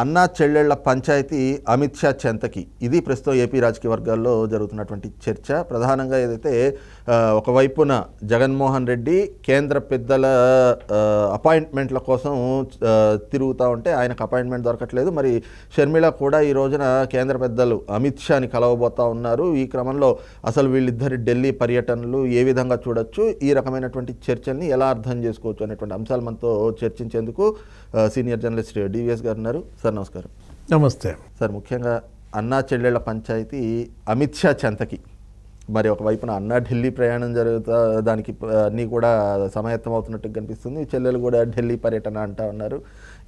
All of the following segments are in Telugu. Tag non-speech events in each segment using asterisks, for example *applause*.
అన్నా చెల్లెళ్ళ పంచాయతీ అమిత్ షా చెంతకి. ఇది ప్రస్తుతం ఏపీ రాజకీయ వర్గాల్లో జరుగుతున్నటువంటి చర్చ. ప్రధానంగా ఏదైతే ఒకవైపున జగన్మోహన్ రెడ్డి కేంద్ర పెద్దల అపాయింట్మెంట్ల కోసం తిరుగుతూ ఉంటే ఆయనకు అపాయింట్మెంట్ దొరకట్లేదు. మరి షర్మిల కూడా ఈ రోజున కేంద్ర పెద్దలు అమిత్ షాని కలవబోతా ఉన్నారు. ఈ క్రమంలో అసలు వీళ్ళిద్దరి ఢిల్లీ పర్యటనలు ఏ విధంగా చూడొచ్చు? ఈ రకమైనటువంటి చర్చల్ని ఎలా అర్థం చేసుకోవచ్చు అనేటువంటి అంశాలు మనతో చర్చించేందుకు సీనియర్ జర్నలిస్ట్ డివిఎస్ గారు ఉన్నారు. సార్ నమస్కారం. నమస్తే. సార్ ముఖ్యంగా అన్నా చెల్లెళ్ళ పంచాయతీ అమిత్ షా చెంతకి. మరి ఒకవైపున అన్నా ఢిల్లీ ప్రయాణం జరుగుతా దానికి అన్నీ కూడా సమాయత్తం అవుతున్నట్టు కనిపిస్తుంది. చెల్లెలు కూడా ఢిల్లీ పర్యటన అంటా ఉన్నారు.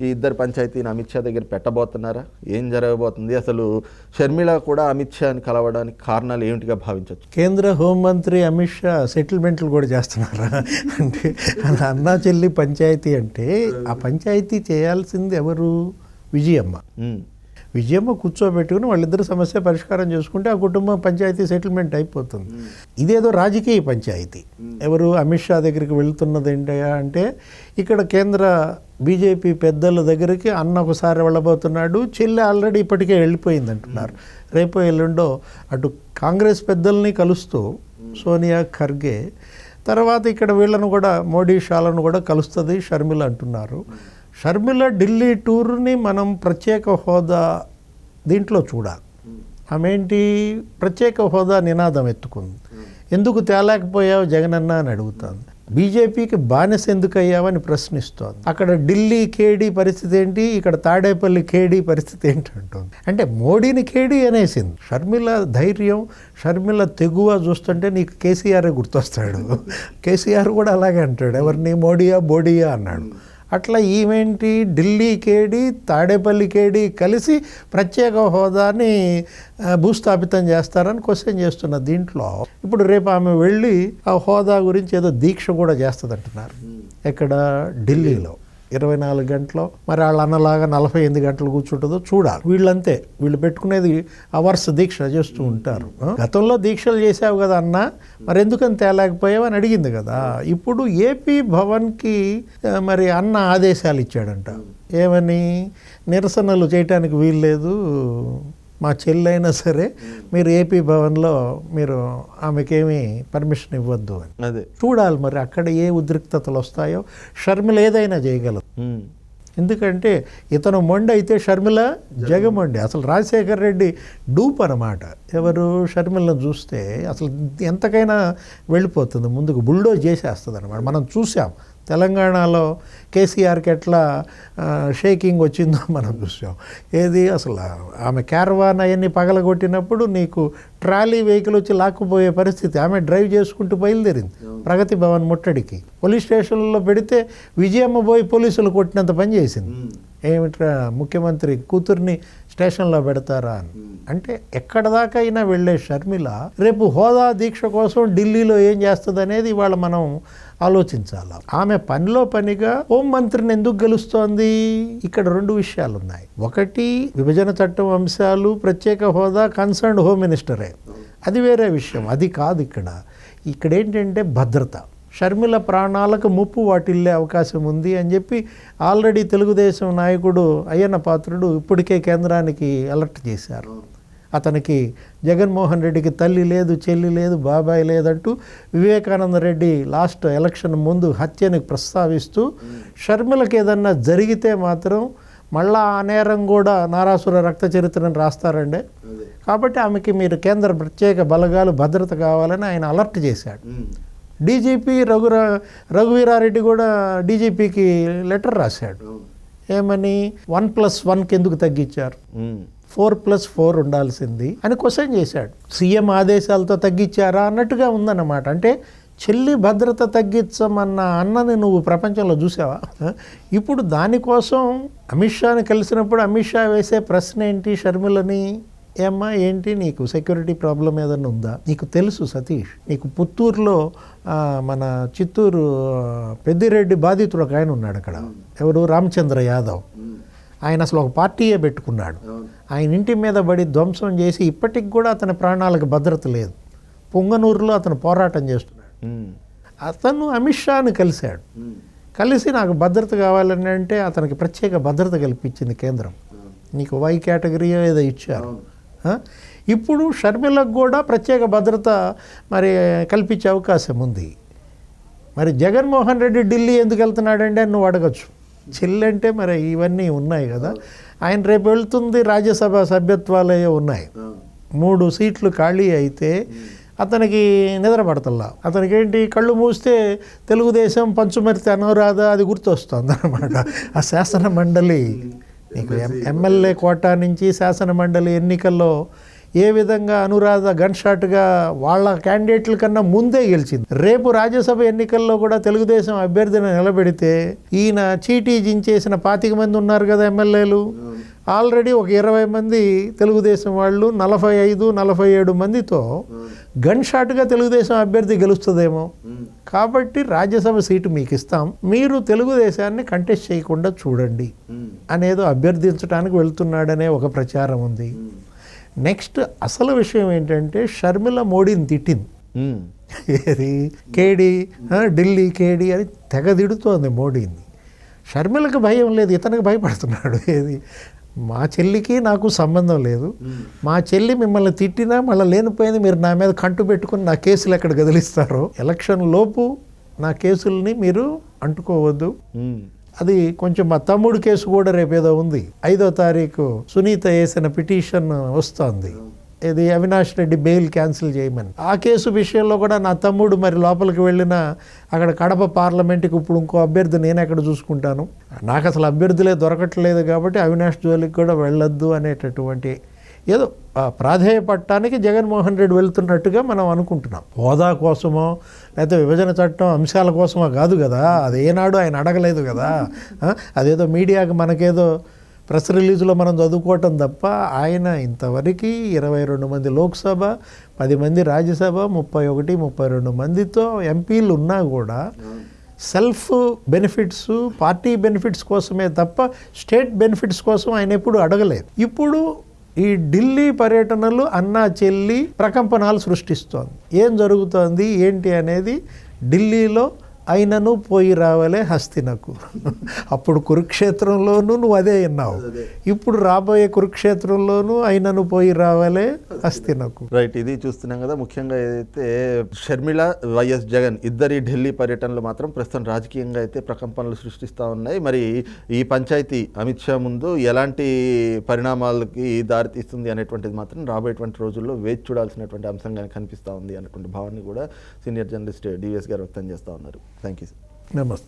ఈ ఇద్దరు పంచాయతీని అమిత్ షా దగ్గర పెట్టబోతున్నారా? ఏం జరగబోతుంది? అసలు షర్మిల కూడా అమిత్ షాని కలవడానికి కారణాలు ఏమిటిగా భావించవచ్చు కేంద్ర హోంమంత్రి అమిత్ షా సెటిల్మెంట్లు కూడా చేస్తున్నారా? అంటే అన్నా చెల్లి పంచాయతీ అంటే ఆ పంచాయతీ చేయాల్సింది ఎవరు? విజయమ్మ. విజయమ్మ కూర్చోబెట్టుకుని వాళ్ళిద్దరు సమస్య పరిష్కారం చేసుకుంటే ఆ కుటుంబం పంచాయతీ సెటిల్మెంట్ అయిపోతుంది. ఇదేదో రాజకీయ పంచాయతీ. ఎవరు అమిత్ షా దగ్గరికి వెళ్తున్నది ఏంటయ్యా అంటే ఇక్కడ కేంద్ర బీజేపీ పెద్దల దగ్గరికి అన్న ఒకసారి వెళ్ళబోతున్నాడు. చెల్లి ఆల్రెడీ ఇప్పటికే వెళ్ళిపోయింది అంటున్నారు రేపు ఎల్లుండో అటు కాంగ్రెస్ పెద్దల్ని కలుస్తూ సోనియా ఖర్గే తర్వాత ఇక్కడ వీళ్ళను కూడా మోడీ షాలను కూడా కలుస్తుంది షర్మిల అంటున్నారు. షర్మిల ఢిల్లీ టూర్ని మనం ప్రత్యేక హోదా దీంట్లో చూడాలి. ఆమె ఏంటి ప్రత్యేక హోదా నినాదం ఎత్తుకుంది. ఎందుకు తేలేకపోయావు జగనన్న అని అడుగుతాను. బీజేపీకి బానిస ఎందుకు అయ్యావని ప్రశ్నిస్తోంది. అక్కడ ఢిల్లీ కేడీ పరిస్థితి ఏంటి? ఇక్కడ తాడేపల్లి కేడీ పరిస్థితి ఏంటి అంటుంది. అంటే మోడీని కేడీ అనేసింది. షర్మిల ధైర్యం షర్మిల తెగువ చూస్తుంటే నీకు కేసీఆర్ గుర్తొస్తాడు. కేసీఆర్ కూడా అలాగే అంటాడు. ఎవరిని? మోడీయా? బోడియా అన్నాడు. అట్లా ఈమెంటి ఢిల్లీ కేడి తాడేపల్లి కేడి కలిసి ప్రత్యేక హోదాని భూస్థాపితం చేస్తారని క్వశ్చన్ చేస్తున్న దీంట్లో ఇప్పుడు రేపు ఆమె వెళ్ళి ఆ హోదా గురించి ఏదో దీక్ష కూడా చేస్తుంది అంటున్నారు ఎక్కడ? ఢిల్లీలో. ఇరవై నాలుగు గంటలు మరి వాళ్ళ అన్నలాగా నలభై ఎనిమిది గంటలు కూర్చుంటుందో చూడాలి. వీళ్ళంతే. వీళ్ళు పెట్టుకునేది అవర్స్ దీక్ష చేస్తూ ఉంటారు. గతంలో దీక్షలు చేసావు కదా అన్న మరి ఎందుకని తేలేకపోయావు అని అడిగింది కదా. ఇప్పుడు ఏపీ భవన్కి మరి అన్న ఆదేశాలు ఇచ్చాడంట. ఏమని? నిరసనలు చేయటానికి వీల్లేదు. మా చెల్లైనా సరే మీరు ఏపీ భవన్లో మీరు ఆమెకేమీ పర్మిషన్ ఇవ్వద్దు అని. అదే. చూడాలి మరి అక్కడ ఏ ఉద్రిక్తతలు వస్తాయో. షర్మిల ఏదైనా చేయగలదు. ఎందుకంటే ఇతను మొండి అయితే షర్మిల జగమొండి అసలు రాజశేఖర్ రెడ్డి డూప్ అనమాట ఎవరు షర్మిలను చూస్తే అసలు ఎంతకైనా వెళ్ళిపోతుంది. ముందుకు బుల్డోజ్ చేసేస్తుంది అనమాట మనం చూసాం. తెలంగాణలో కేసీఆర్కి ఎట్లా షేకింగ్ వచ్చిందో *laughs* మనం చూసాం. ఏది అసలు ఆమె క్యారవాన్ అవన్నీ పగలగొట్టినప్పుడు నీకు ట్రాలీ వెహికల్ వచ్చి లాక్కుపోయే పరిస్థితి. ఆమె డ్రైవ్ చేసుకుంటూ బయలుదేరింది ప్రగతి భవన్ ముట్టడికి. పోలీస్ స్టేషన్లో పెడితే విజయమ్మ పోయి పోలీసులు కొట్టినంత పని చేసింది. ఏమిట్రా ముఖ్యమంత్రి కూతుర్ని స్టేషన్లో పెడతారా అని. అంటే ఎక్కడ దాకా అయినా వెళ్ళే షర్మిల రేపు హోదా దీక్ష కోసం ఢిల్లీలో ఏం చేస్తుంది అనేది ఇవాళ మనం ఆలోచించాలి? ఆమె పనిలో పనిగా హోం మంత్రిని ఎందుకు గెలుస్తోంది? ఇక్కడ రెండు విషయాలు ఉన్నాయి ఒకటి విభజన చట్టం అంశాలు ప్రత్యేక హోదా కన్సర్న్ హోమ్ మినిస్టరే అది వేరే విషయం. అది కాదు ఇక్కడ. ఇక్కడ ఏంటంటే భద్రత. షర్మిల ప్రాణాలకు ముప్పు వాటిల్లే అవకాశం ఉంది అని చెప్పి ఆల్రెడీ తెలుగుదేశం నాయకుడు అయ్యన్న పాత్రుడు ఇప్పటికే కేంద్రానికి అలర్ట్ చేశారు. అతనికి జగన్మోహన్ రెడ్డికి తల్లి లేదు చెల్లి లేదు బాబాయ్ లేదంటూ వివేకానంద రెడ్డి లాస్ట్ ఎలక్షన్ ముందు హత్యని ప్రస్తావిస్తూ షర్మిలకి ఏదన్నా జరిగితే మాత్రం మళ్ళా ఆ నేరం కూడా నారాసుర రక్త చరిత్రను రాస్తారండి. కాబట్టి ఆమెకి మీరు కేంద్ర ప్రత్యేక బలగాలు భద్రత కావాలని ఆయన అలర్ట్ చేశాడు. డీజీపీ రఘురా రఘువీరారెడ్డి కూడా డీజీపీకి లెటర్ రాశాడు. ఏమని? వన్ ప్లస్ వన్కి ఎందుకు తగ్గించారు. ఫోర్ ప్లస్ ఫోర్ ఉండాల్సింది అని క్వశ్చన్ చేశాడు. సీఎం ఆదేశాలతో తగ్గించారా అన్నట్టుగా ఉందన్నమాట. అంటే చెల్లి భద్రత తగ్గించమన్న అన్నని నువ్వు ప్రపంచంలో చూసావా? ఇప్పుడు దానికోసం అమిత్ షాని కలిసినప్పుడు అమిత్ షా వేసే ప్రశ్న ఏంటి షర్మిలని? ఏమ్మా ఏంటి నీకు సెక్యూరిటీ ప్రాబ్లం ఏదన్నా ఉందా? నీకు తెలుసు సతీష్ నీకు పుత్తూరులో మన చిత్తూరు పెద్దిరెడ్డి బాధితుడు ఒక ఆయన ఉన్నాడు అక్కడ. ఎవరు? రామచంద్ర యాదవ్. ఆయన అసలు ఒక పార్టీయే పెట్టుకున్నాడు. ఆయన ఇంటి మీద పడి ధ్వంసం చేసి ఇప్పటికి కూడా అతని ప్రాణాలకు భద్రత లేదు. పొంగనూరులో అతను పోరాటం చేస్తున్నాడు. అతను అమిత్ షాను కలిశాడు. కలిసి నాకు భద్రత కావాలని అంటే అతనికి ప్రత్యేక భద్రత కల్పించింది కేంద్రం. నీకు వై కేటగిరీ ఏదో ఇచ్చారు? ఇప్పుడు షర్మిలకు కూడా ప్రత్యేక భద్రత మరి కల్పించే అవకాశం ఉంది. మరి జగన్మోహన్ రెడ్డి ఢిల్లీ ఎందుకు వెళ్తున్నాడంటే అని నువ్వు అడగచ్చు. చెల్లంటే మరి ఇవన్నీ ఉన్నాయి కదా. ఆయన రేపు వెళ్తుంది రాజ్యసభ సభ్యత్వాలే ఉన్నాయి. మూడు సీట్లు ఖాళీ అయితే అతనికి నిద్ర పడతల్లా అతనికి ఏంటి కళ్ళు మూస్తే తెలుగుదేశం పంచుమర్తి అనురాధ అది గుర్తొస్తుంది అనమాట ఆ శాసన మండలి నీకు ఎం- ఎమ్మెల్యే కోటా నుంచి శాసన మండలి ఎన్నికల్లో ఏ విధంగా అనురాధ గన్ షాట్గా వాళ్ళ క్యాండిడేట్ల కన్నా ముందే గెలిచింది? రేపు రాజ్యసభ ఎన్నికల్లో కూడా తెలుగుదేశం అభ్యర్థిని నిలబెడితే ఈయన చీటీ జించేసిన పాతిక మంది ఉన్నారు కదా ఎమ్మెల్యేలు. ఆల్రెడీ ఒక ఇరవై మంది తెలుగుదేశం వాళ్ళు నలభై ఐదు నలభై ఏడు మందితో గన్ షాట్గా తెలుగుదేశం అభ్యర్థి గెలుస్తుందేమో. కాబట్టి రాజ్యసభ సీటు మీకు ఇస్తాం. మీరు తెలుగుదేశాన్ని కంటెస్ట్ చేయకుండా చూడండి. అనేదో అభ్యర్థించడానికి వెళ్తున్నాడనే ఒక ప్రచారం ఉంది. నెక్స్ట్ అసలు విషయం ఏంటంటే షర్మిల మోడీని తిట్టింది. ఏది? కేడి ఢిల్లీ కేడి అని తెగ తిడుతోంది మోడీని. షర్మిలకు భయం లేదు ఇతనికి భయపడుతున్నాడు. ఏది? మా చెల్లికి నాకు సంబంధం లేదు. మా చెల్లి మిమ్మల్ని తిట్టినా మళ్ళీ లేనిపోయింది మీరు నా మీద కంటు పెట్టుకుని నా కేసులు ఎక్కడ గదిలిస్తారో. ఎలక్షన్ లోపు నా కేసుల్ని మీరు అంటుకోవద్దు. అది కొంచెం మా తమ్ముడు కేసు కూడా రేపు ఏదో ఉంది. ఐదో తారీఖు సునీత వేసిన పిటిషన్ వస్తోంది. ఇది అవినాష్ రెడ్డి బెయిల్ క్యాన్సిల్ చేయమని. ఆ కేసు విషయంలో కూడా నా తమ్ముడు మరి లోపలికి వెళ్ళిన అక్కడ కడప పార్లమెంట్కి ఇప్పుడు ఇంకో అభ్యర్థి నేను ఎక్కడ చూసుకుంటాను. నాకు అసలు అభ్యర్థులే దొరకట్లేదు కాబట్టి అవినాష్ జోలికి కూడా వెళ్ళొద్దు అనేటటువంటి ఏదో ఆ ప్రాధేయపడటానికి జగన్మోహన్ రెడ్డి వెళ్తున్నట్టుగా మనం అనుకుంటున్నాం. హోదా కోసమో లేకపోతే విభజన చట్టం అంశాల కోసమో కాదు కదా. అది ఏనాడు ఆయన అడగలేదు కదా. అదేదో మీడియాకి మనకేదో ప్రెస్ రిలీజ్లో మనం చదువుకోవటం తప్ప ఆయన ఇంతవరకు ఇరవై రెండు మంది లోక్సభ పది మంది రాజ్యసభ ముప్పై ఒకటి ముప్పై రెండు మందితో ఎంపీలు ఉన్నా కూడా సెల్ఫ్ బెనిఫిట్స్ పార్టీ బెనిఫిట్స్ కోసమే తప్ప స్టేట్ బెనిఫిట్స్ కోసం ఆయన ఎప్పుడు అడగలేదు. ఇప్పుడు ఈ ఢిల్లీ పర్యటనలు అన్నా చెల్లి ప్రకంపనాలు సృష్టిస్తోంది. ఏం జరుగుతోంది? ఏంటి అనేది ఢిల్లీలో అయినను పోయి రావాలే హస్తినకు అప్పుడు కురుక్షేత్రంలోనూ నువ్వు అదే విన్నావు ఇప్పుడు రాబోయే కురుక్షేత్రంలోనూ అయినను పోయి రావాలే హస్తినకు రైట్ ఇది చూస్తున్నాం కదా ముఖ్యంగా ఏదైతే షర్మిల వైఎస్ జగన్ ఇద్దరి ఢిల్లీ పర్యటనలు మాత్రం ప్రస్తుతం రాజకీయంగా అయితే ప్రకంపనలు సృష్టిస్తూ ఉన్నాయి. మరి ఈ పంచాయతీ అమిత్ షా ముందు ఎలాంటి పరిణామాలకి దారితీస్తుంది అనేటువంటిది మాత్రం రాబోయేటువంటి రోజుల్లో వేచి చూడాల్సినటువంటి అంశంగా కనిపిస్తూ ఉంది అనేటువంటి భావాన్ని కూడా సీనియర్ జర్నలిస్ట్ డివిఎస్ గారు వ్యక్తం చేస్తూ ఉన్నారు. Thank you. Namaste.